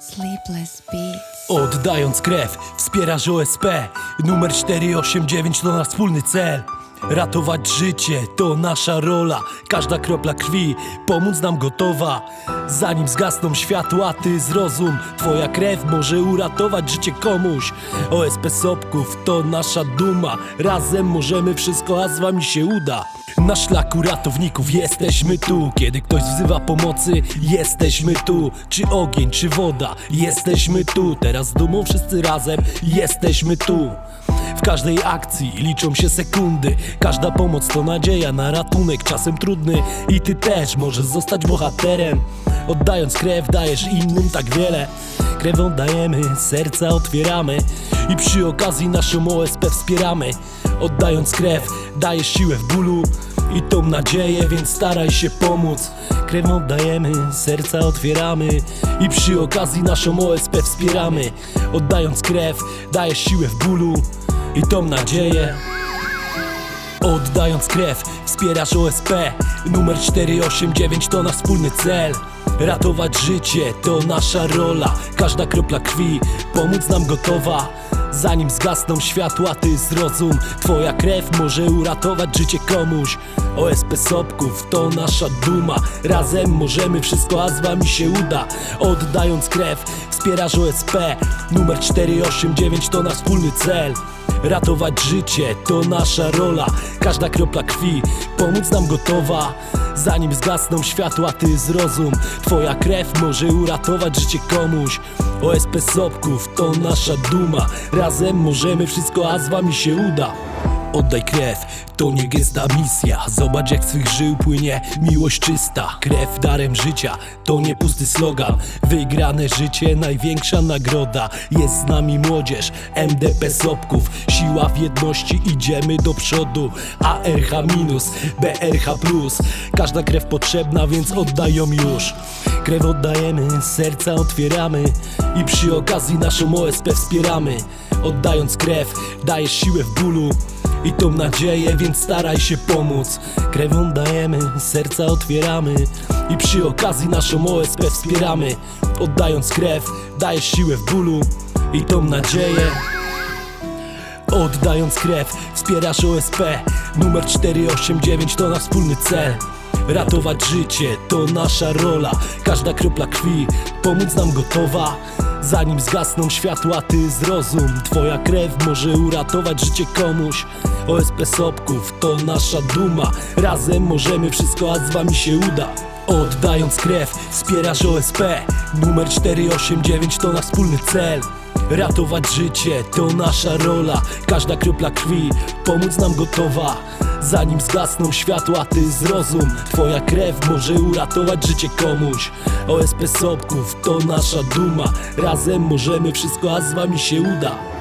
Sleepless Beats. Oddając krew, wspierasz OSP Numer 489 to nasz wspólny cel Ratować życie to nasza rola. Każda kropla krwi pomóc nam gotowa. Zanim zgasną światła, ty zrozum. Twoja krew może uratować życie komuś. OSP Sobków to nasza duma. Razem możemy wszystko, a z wami się uda. Na szlaku ratowników jesteśmy tu. Kiedy ktoś wzywa pomocy, jesteśmy tu. Czy ogień, czy woda, jesteśmy tu. Teraz z dumą wszyscy razem, jesteśmy tu w każdej akcji liczą się sekundy. Każda pomoc to nadzieja na ratunek Czasem trudny. I ty też możesz zostać bohaterem. Oddając krew dajesz innym tak wiele. Krew oddajemy, serca otwieramy. I przy okazji naszą OSP wspieramy. Oddając krew dajesz siłę w bólu i tą nadzieję, więc staraj się pomóc. Krew oddajemy, serca otwieramy. I przy okazji naszą OSP wspieramy. Oddając krew, dajesz siłę w bólu I tą nadzieję. Oddając krew, wspierasz OSP Numer 489 to nasz wspólny cel. Ratować życie to nasza rola. Każda kropla krwi pomóc nam gotowa. Zanim zgasną światła, ty zrozum. Twoja krew może uratować życie komuś. OSP Sobków to nasza duma. Razem możemy wszystko, a z wami się uda. Oddając krew, wspierasz OSP Numer 489 to nasz wspólny cel Ratować życie to nasza rola. Każda kropla krwi pomóc nam gotowa. Zanim zgasną światła ty zrozum. Twoja krew może uratować życie komuś. OSP Sobków to nasza duma. Razem możemy wszystko, a z wami się uda Oddaj krew, to nie gesta misja. Zobacz jak z twych żył płynie. Miłość czysta Krew darem życia, to nie pusty slogan. Wygrane życie, największa nagroda. Jest z nami młodzież, MDP Sobków. Siła w jedności, idziemy do przodu. ARH minus, BRH plus. Każda krew potrzebna, więc oddaj ją już. Krew oddajemy, serca otwieramy. I przy okazji naszą OSP wspieramy. Oddając krew, dajesz siłę w bólu i tą nadzieję, więc staraj się pomóc. Krewą dajemy, serca otwieramy. I przy okazji naszą OSP wspieramy. Oddając krew, dajesz siłę w bólu. I tą nadzieję Oddając krew, wspierasz OSP Numer 489 to nasz wspólny cel. Ratować życie to nasza rola. Każda kropla krwi pomóc nam gotowa Zanim zgasną światła, ty zrozum. Twoja krew może uratować życie komuś. OSP Sobków to nasza duma. Razem możemy wszystko, a z wami się uda. Oddając krew, wspierasz OSP Numer 489 to nasz wspólny cel Ratować życie to nasza rola. Każda kropla krwi pomóc nam gotowa. Zanim zgasną światła, ty zrozum. Twoja krew może uratować życie komuś. OSP Sobków to nasza duma. Razem możemy wszystko, a z wami się uda